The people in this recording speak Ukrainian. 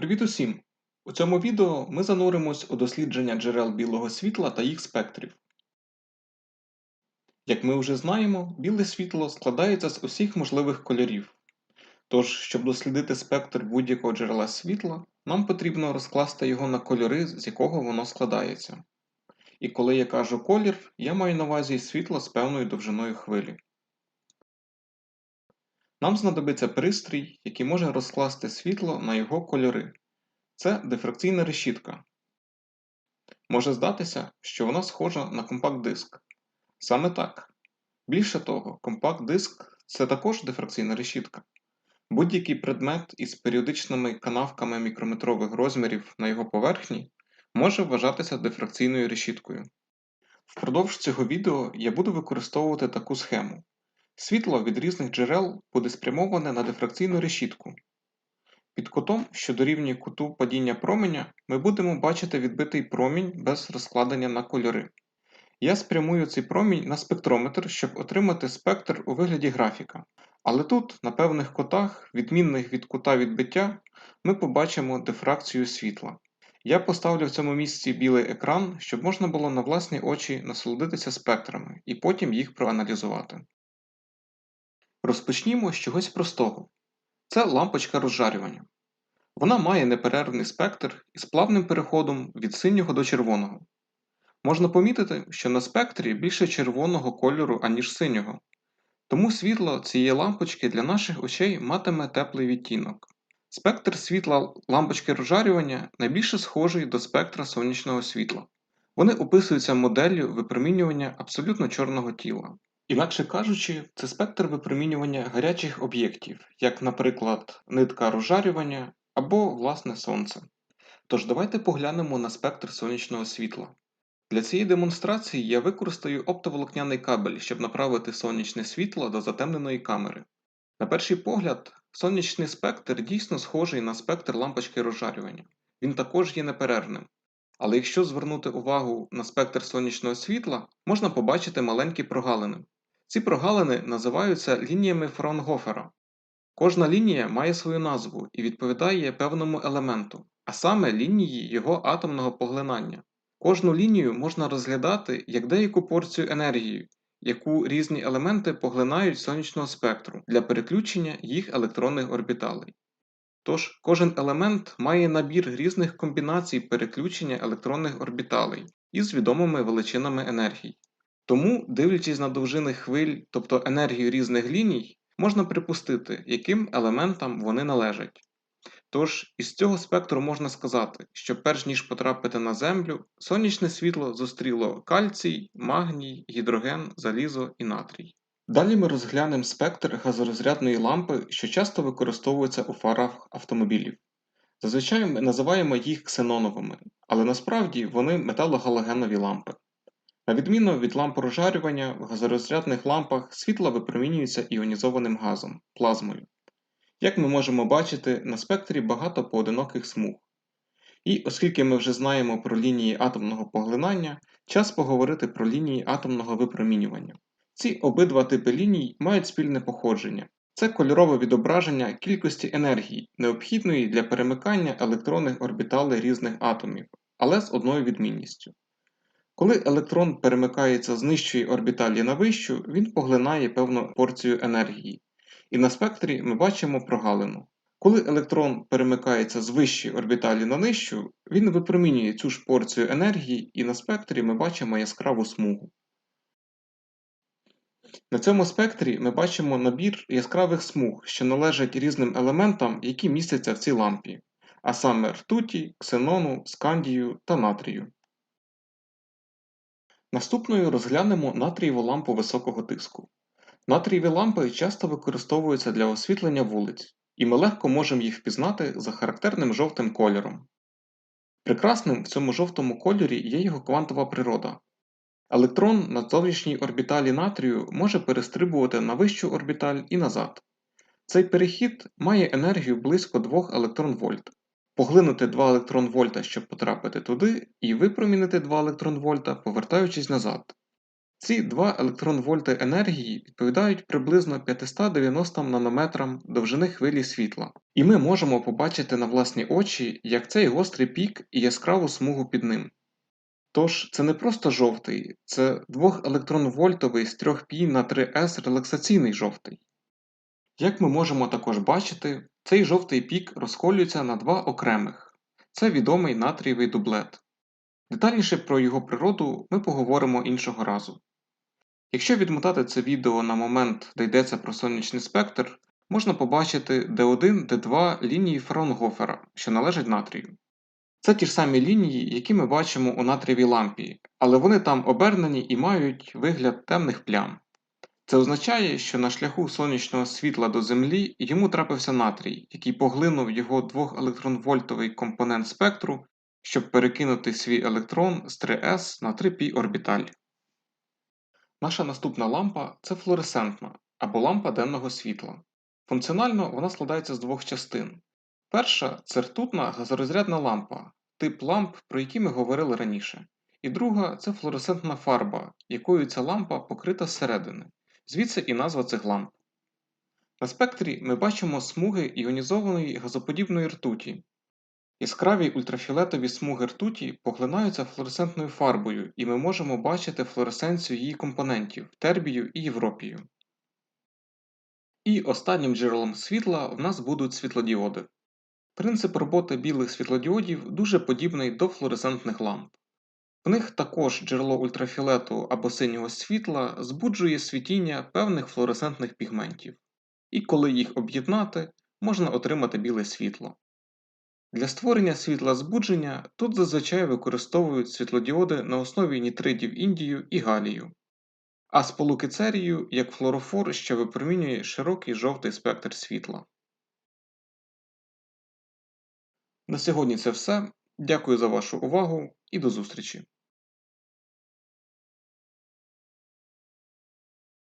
Привіт усім! У цьому відео ми зануримось у дослідження джерел білого світла та їх спектрів. Як ми вже знаємо, біле світло складається з усіх можливих кольорів. Тож, щоб дослідити спектр будь-якого джерела світла, нам потрібно розкласти його на кольори, з якого воно складається. І коли я кажу колір, я маю на увазі світло з певною довжиною хвилі. Нам знадобиться пристрій, який може розкласти світло на його кольори. Це дифракційна решітка. Може здатися, що вона схожа на компакт-диск. Саме так. Більше того, компакт-диск це також дифракційна решітка. Будь-який предмет із періодичними канавками мікрометрових розмірів на його поверхні може вважатися дифракційною решіткою. Впродовж цього відео я буду використовувати таку схему. Світло від різних джерел буде спрямоване на дифракційну решітку. Під кутом, що дорівнює куту падіння променя, ми будемо бачити відбитий промінь без розкладення на кольори. Я спрямую цей промінь на спектрометр, щоб отримати спектр у вигляді графіка. Але тут, на певних кутах, відмінних від кута відбиття, ми побачимо дифракцію світла. Я поставлю в цьому місці білий екран, щоб можна було на власні очі насолодитися спектрами і потім їх проаналізувати. Розпочнімо з чогось простого. Це лампочка розжарювання. Вона має неперервний спектр із плавним переходом від синього до червоного. Можна помітити, що на спектрі більше червоного кольору, аніж синього, тому світло цієї лампочки для наших очей матиме теплий відтінок. Спектр світла лампочки розжарювання найбільше схожий до спектра сонячного світла. Вони описуються моделлю випромінювання абсолютно чорного тіла. Інакше кажучи, це спектр випромінювання гарячих об'єктів, як, наприклад, нитка розжарювання або власне сонце. Тож давайте поглянемо на спектр сонячного світла. Для цієї демонстрації я використаю оптоволокняний кабель, щоб направити сонячне світло до затемненої камери. На перший погляд, сонячний спектр дійсно схожий на спектр лампочки розжарювання. Він також є неперервним. Але якщо звернути увагу на спектр сонячного світла, можна побачити маленькі прогалини. Ці прогалини називаються лініями Фраунгофера. Кожна лінія має свою назву і відповідає певному елементу, а саме лінії його атомного поглинання. Кожну лінію можна розглядати як деяку порцію енергії, яку різні елементи поглинають сонячного спектру для переключення їх електронних орбіталей. Тож кожен елемент має набір різних комбінацій переключення електронних орбіталей із відомими величинами енергії. Тому, дивлячись на довжини хвиль, тобто енергію різних ліній, можна припустити, яким елементам вони належать. Тож, із цього спектру можна сказати, що перш ніж потрапити на Землю, сонячне світло зустріло кальцій, магній, гідроген, залізо і натрій. Далі ми розглянемо спектр газорозрядної лампи, що часто використовується у фарах автомобілів. Зазвичай ми називаємо їх ксеноновими, але насправді вони металогалогенові лампи. На відміну від ламп розжарювання, в газорозрядних лампах світло випромінюється іонізованим газом плазмою. Як ми можемо бачити, на спектрі багато поодиноких смуг. І оскільки ми вже знаємо про лінії атомного поглинання, час поговорити про лінії атомного випромінювання. Ці обидва типи ліній мають спільне походження. Це кольорове відображення кількості енергії, необхідної для перемикання електронних орбіталей різних атомів, але з одною відмінністю. Коли електрон перемикається з нижчої орбіталі на вищу, він поглинає певну порцію енергії. І на спектрі ми бачимо прогалину. Коли електрон перемикається з вищої орбіталі на нижчу, він випромінює цю ж порцію енергії, і на спектрі ми бачимо яскраву смугу. На цьому спектрі ми бачимо набір яскравих смуг, що належать різним елементам, які містяться в цій лампі, а саме ртуті, ксенону, скандію та натрію. Наступною розглянемо натрієву лампу високого тиску. Натрієві лампи часто використовуються для освітлення вулиць, і ми легко можемо їх впізнати за характерним жовтим кольором. Прекрасним в цьому жовтому кольорі є його квантова природа. Електрон на зовнішній орбіталі натрію може перестрибувати на вищу орбіталь і назад. Цей перехід має енергію близько 2 електрон-вольт. Поглинути 2 електрон-вольта, щоб потрапити туди, і випромінити 2 електрон-вольта, повертаючись назад. Ці два електронвольти енергії відповідають приблизно 590 нанометрам довжини хвилі світла, і ми можемо побачити на власні очі, як цей гострий пік і яскраву смугу під ним. Тож це не просто жовтий, це 2-електронвольтовий з 3 π на 3С релаксаційний жовтий. Як ми можемо також бачити, цей жовтий пік розколюється на два окремих це відомий натрієвий дублет. Детальніше про його природу ми поговоримо іншого разу. Якщо відмотати це відео на момент, де йдеться про сонячний спектр, можна побачити D1, D2 лінії Фраунгофера, що належать натрію. Це ті ж самі лінії, які ми бачимо у натрієвій лампі, але вони там обернені і мають вигляд темних плям. Це означає, що на шляху сонячного світла до Землі йому трапився натрій, який поглинув його 2-електронвольтовий компонент спектру, щоб перекинути свій електрон з 3s на 3π орбіталь. Наша наступна лампа це флуоресцентна або лампа денного світла. Функціонально вона складається з двох частин. Перша це ртутна газорозрядна лампа, тип ламп, про які ми говорили раніше. І друга це флуоресцентна фарба, якою ця лампа покрита зсередини, звідси і назва цих ламп. На спектрі ми бачимо смуги іонізованої газоподібної ртуті. Яскраві ультрафіолетові смуги ртуті поглинаються флуоресцентною фарбою, і ми можемо бачити флуоресценцію її компонентів тербію і європію. І останнім джерелом світла в нас будуть світлодіоди. Принцип роботи білих світлодіодів дуже подібний до флуоресцентних ламп. В них також джерело ультрафіолету або синього світла збуджує світіння певних флуоресцентних пігментів, і коли їх об'єднати, можна отримати біле світло. Для створення світла збудження тут зазвичай використовують світлодіоди на основі нітридів індію і галію, а сполуки церію як флорофор, що випромінює широкий жовтий спектр світла. На сьогодні це все. Дякую за вашу увагу і до зустрічі!